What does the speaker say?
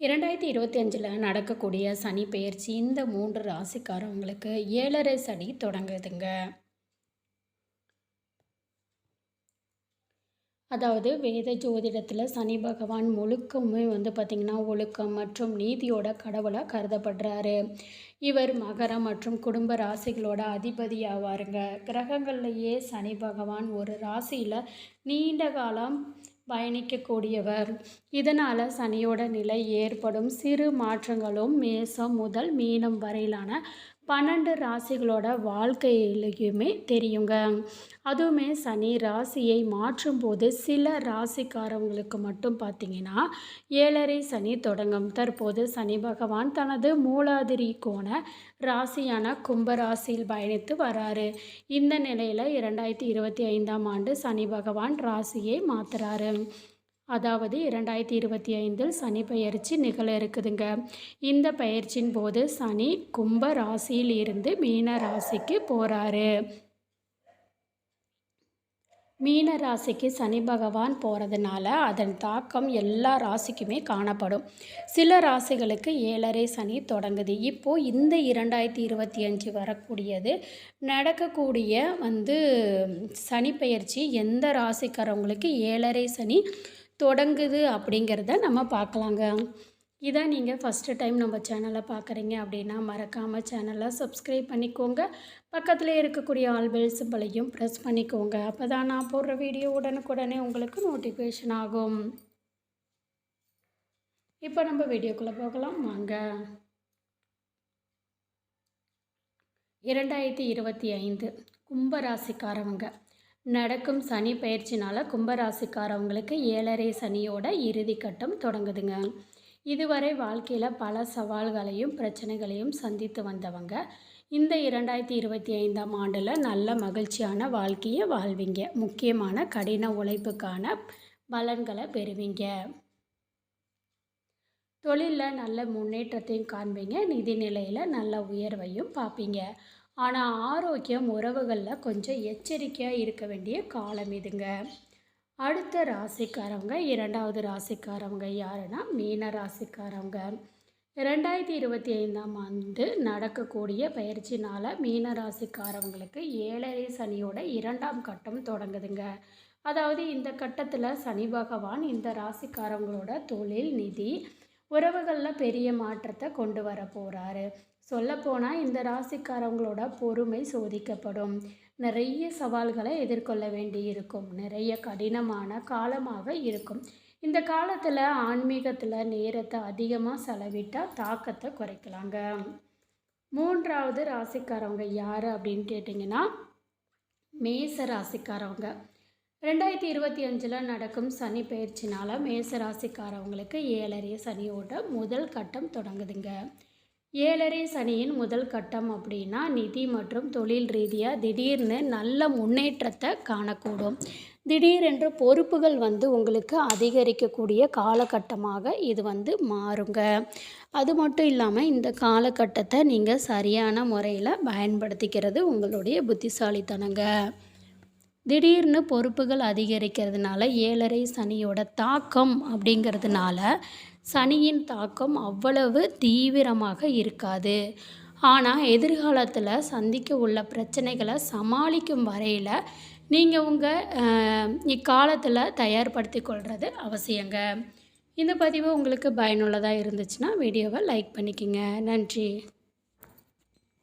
இரண்டாயிரத்தி இருபத்தி அஞ்சில் நடக்கக்கூடிய சனி பெயர்ச்சி இந்த மூன்று ராசிக்காரவங்களுக்கு ஏழரை சனி தொடங்குதுங்க. அதாவது வேத ஜோதிடத்தில் சனி பகவான் முழுக்கமே வந்து பார்த்திங்கன்னா ஒழுக்கம் மற்றும் நீதியோட கடவுளாக கருதப்படுறாரு. இவர் மகரம் மற்றும் குடும்ப ராசிகளோட அதிபதியாவாருங்க கிரகங்கள்லேயே சனி பகவான் ஒரு ராசியில் நீண்ட காலம் பயணிக்கக்கூடியவர். இதனால் சனியோட நிலை ஏற்படும். சிறு மாற்றங்களும் மேசம் முதல் மீனம் வரையிலான பன்னெண்டு ராசிகளோட வாழ்க்கையிலையுமே தெரியுங்க. அதுவுமே சனி ராசியை மாற்றும்போது சில ராசிக்காரவங்களுக்கு மட்டும் பார்த்திங்கன்னா ஏழரை சனி தொடங்கும். தற்போது சனி பகவான் தனது மூலாதிரி கோண ராசியான கும்பராசியில் பயணித்து வராரு. இந்த நிலையில் இரண்டாயிரத்தி இருபத்தி ஐந்தாம் ஆண்டு சனி பகவான் ராசியை மாற்றுறாரு அதாவது இரண்டாயிரத்தி இருபத்தி ஐந்தில் சனி பயிற்சி நிகழ இருக்குதுங்க. இந்த பயிற்சியின் போது சனி கும்ப ராசியில் இருந்து மீன ராசிக்கு போகிறாரு மீன ராசிக்கு சனி பகவான் போகிறதுனால அதன் தாக்கம் எல்லா ராசிக்குமே காணப்படும். சில ராசிகளுக்கு ஏழரை சனி தொடங்குது. இப்போது இந்த இரண்டாயிரத்தி இருபத்தி அஞ்சு வரக்கூடியது நடக்கக்கூடிய வந்து சனி பயிற்சி எந்த ராசிக்காரவங்களுக்கு ஏழரை சனி தொடங்குது அப்படிங்கிறத நம்ம பார்க்கலாங்க. இதான் நீங்கள் ஃபஸ்ட்டு டைம் நம்ம சேனலை பார்க்குறீங்க அப்படின்னா மறக்காமல் சேனலை சப்ஸ்கிரைப் பண்ணிக்கோங்க. பக்கத்தில் இருக்கக்கூடிய ஆல் பெல் சிம்பிளையும் ப்ரெஸ் பண்ணிக்கோங்க. அப்போ தான் நான் போடுற வீடியோ உடனுக்குடனே உங்களுக்கு நோட்டிஃபிகேஷன் ஆகும். இப்போ நம்ம வீடியோக்குள்ளே போகலாம். வாங்க. இரண்டாயிரத்தி இருபத்தி ஐந்து கும்பராசிக்காரவங்க. நடக்கும் சனி பயிற்சினால் கும்பராசிக்காரவங்களுக்கு ஏழரை சனியோட இறுதி கட்டம் தொடங்குதுங்க. இதுவரை வாழ்க்கையில் பல சவால்களையும் பிரச்சனைகளையும் சந்தித்து வந்தவங்க. இந்த இரண்டாயிரத்தி இருபத்தி ஐந்தாம் ஆண்டில் நல்ல மகிழ்ச்சியான வாழ்க்கையை வாழ்வீங்க. முக்கியமான கடின உழைப்புக்கான பலன்களை பெறுவீங்க. தொழிலில் நல்ல முன்னேற்றத்தையும் காண்பீங்க. நிதி நிலையில் நல்ல உயர்வையும் பார்ப்பீங்க. ஆனால் ஆரோக்கியம் உறவுகளில் கொஞ்சம் எச்சரிக்கையாக இருக்க வேண்டிய காலம் இதுங்க. அடுத்த ராசிக்காரவங்க இரண்டாவது ராசிக்காரவங்க யாருன்னா மீன ராசிக்காரவங்க. ரெண்டாயிரத்தி இருபத்தி ஐந்தாம் ஆண்டு நடக்கக்கூடிய பயிற்சினால் மீன ராசிக்காரவங்களுக்கு ஏழரை சனியோட இரண்டாம் கட்டம் தொடங்குதுங்க. அதாவது இந்த கட்டத்தில் சனி பகவான் இந்த ராசிக்காரவங்களோட தொழில் நிதி உறவுகளில் பெரிய மாற்றத்தை கொண்டு வர போகிறாரு சொல்லப்போனால் இந்த ராசிக்காரவங்களோட பொறுமை சோதிக்கப்படும். நிறைய சவால்களை எதிர்கொள்ள வேண்டி இருக்கும் நிறைய கடினமான காலமாக இருக்கும். இந்த காலத்தில் ஆன்மீகத்தில் நேரத்தை அதிகமாக செலவிட்டால் தாக்கத்தை குறைக்கலாங்க. மூன்றாவது ராசிக்காரவங்க யார் அப்படின்னு கேட்டிங்கன்னா மேச ராசிக்காரவங்க. ரெண்டாயிரத்தி இருபத்தி அஞ்சில் நடக்கும் சனி பயிற்சினால் மேச ராசிக்காரவங்களுக்கு சனியோட முதல் கட்டம் தொடங்குதுங்க. ஏழரை சனியின் முதல் கட்டம் அப்படின்னா நிதி மற்றும் தொழில் ரீதியாக திடீர்னு நல்ல முன்னேற்றத்தை காணக்கூடும். திடீரென்று பொறுப்புகள் வந்து உங்களுக்கு அதிகரிக்கக்கூடிய காலகட்டமாக இது வந்து மாறுங்க. அது மட்டும் இல்லாமல் இந்த காலகட்டத்தை நீங்கள் சரியான முறையில் பயன்படுத்திக்கிறது உங்களுடைய புத்திசாலித்தனங்க. திடீர்னு பொறுப்புகள் அதிகரிக்கிறதுனால ஏழரை சனியோட தாக்கம் அப்படிங்கிறதுனால சனியின் தாக்கம் அவ்வளவு தீவிரமாக இருக்காது. ஆனால் எதிர்காலத்தில் சந்திக்க உள்ள பிரச்சனைகளை சமாளிக்கும் வரையில் நீங்கள் உங்கள் இக்காலத்தில் தயார்படுத்தி கொள்வது அவசியங்க. இந்த பதிவு உங்களுக்கு பயனுள்ளதாக இருந்துச்சுன்னா வீடியோவை லைக் பண்ணிக்கோங்க. நன்றி.